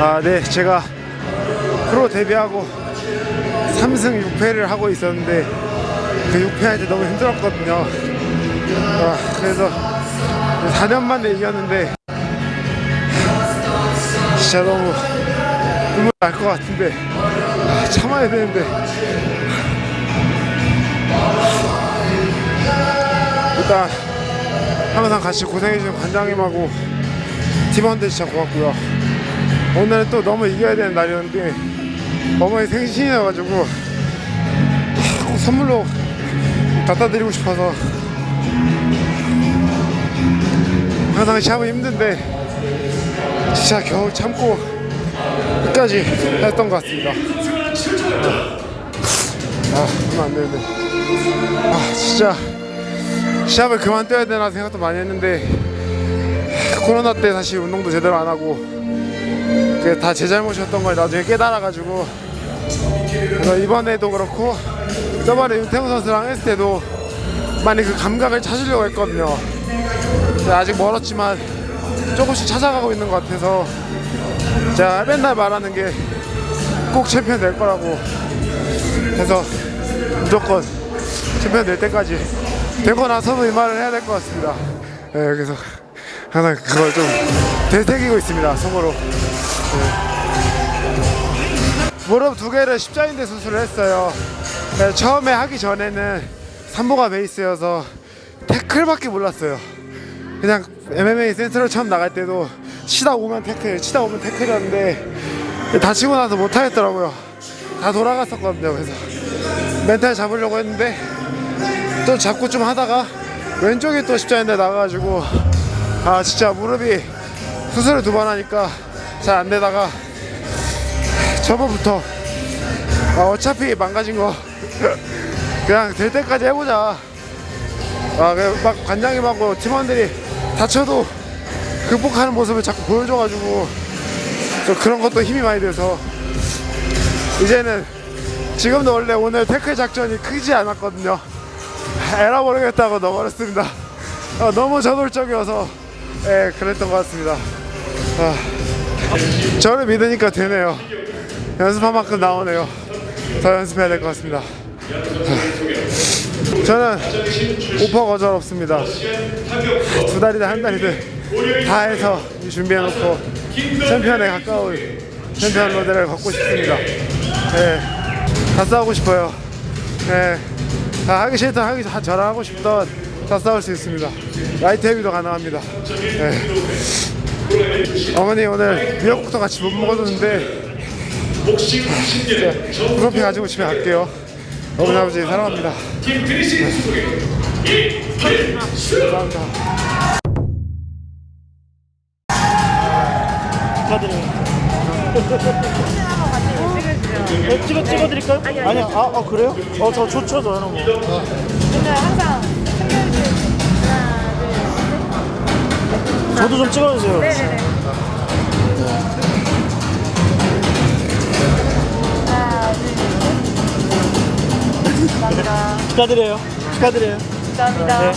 아, 네, 제가 프로 데뷔하고 3승 6패를 하고 있었는데 그 6패 할 때 너무 힘들었거든요. 아, 그래서 4년 만에 이겼는데 진짜 너무 눈물 날 것 같은데 아, 참아야 되는데 일단 항상 같이 고생해주신 관장님하고 팀원들 진짜 고맙고요. 오늘은 또 너무 이겨야 되는 날이었는데 어머니 생신이어가지고 꼭 선물로 갖다 드리고 싶어서 항상 시합은 힘든데 진짜 겨우 참고 끝까지 했던 것 같습니다. 아, 그러면 안 되는데. 아, 진짜 시합을 그만 뛰어야 되나 생각도 많이 했는데 코로나 때 사실 운동도 제대로 안 하고 그게 다 제 잘못이었던 걸 나중에 깨달아가지고 그래서 이번에도 그렇고 저번에 윤태훈 선수랑 했을 때도 많이 그 감각을 찾으려고 했거든요. 아직 멀었지만 조금씩 찾아가고 있는 것 같아서 제가 맨날 말하는 게 꼭 챔피언 될 거라고 해서 무조건 챔피언 될 때까지 되고 나서도 이 말을 해야 될 것 같습니다. 네, 그래서 항상 그걸 좀 되새기고 있습니다. 속으로. 네. 무릎 두 개를 십자인대 수술을 했어요. 네, 처음에 하기 전에는 삼보가 베이스여서 태클밖에 몰랐어요. 그냥 MMA 센터를 처음 나갈 때도 치다 오면 태클, 치다 오면 태클이었는데 다치고 나서 못 하겠더라고요. 다 돌아갔었거든요. 그래서 멘탈 잡으려고 했는데 또 잡고 좀 하다가 왼쪽이 또 십자인대 나가가지고 아 진짜 무릎이 수술을 두 번 하니까 잘 안 되다가 저번부터 아, 어차피 망가진 거 그냥 될 때까지 해보자 아, 그냥 막 관장님하고 팀원들이 다쳐도 극복하는 모습을 자꾸 보여줘가지고 저 그런 것도 힘이 많이 돼서 이제는 지금도 원래 오늘 태클 작전이 크지 않았거든요. 에라 모르겠다고 넣어버렸습니다. 아, 너무 저돌적이어서 예, 그랬던 것 같습니다. 아, 저를 믿으니까 되네요. 연습한 만큼 나오네요. 더 연습해야 될 것 같습니다. 아, 저는 오퍼 거절 없습니다. 두 달이든 한 달이든 다 해서 준비해놓고 챔피언에 가까운 챔피언 로드를 걷고 싶습니다. 예, 다 싸우고 싶어요. 예, 다 하기 싫던 하기 전- 저랑 하고 싶던 다 싸울 수 있습니다. 라이트 헤비도 가능합니다. 예. 어머니 오늘 미역국도 같이 못 먹어줬는데 진짜 트로피 가지고 집에 갈게요. 어머니 아버지 사랑합니다. 감사합니다. 축하드려요. 네, 찍어 찍어 드릴까요? 아니, 아니요. 아니. 아, 아 그래요? 어 저 좋죠 저 이런 거. 오늘 항상 저도 좀 찍어주세요. 둘, 셋. 네네네. 하나, 둘, 셋. 감사합니다. 축하드려요. 축하드려요. 감사합니다. 네.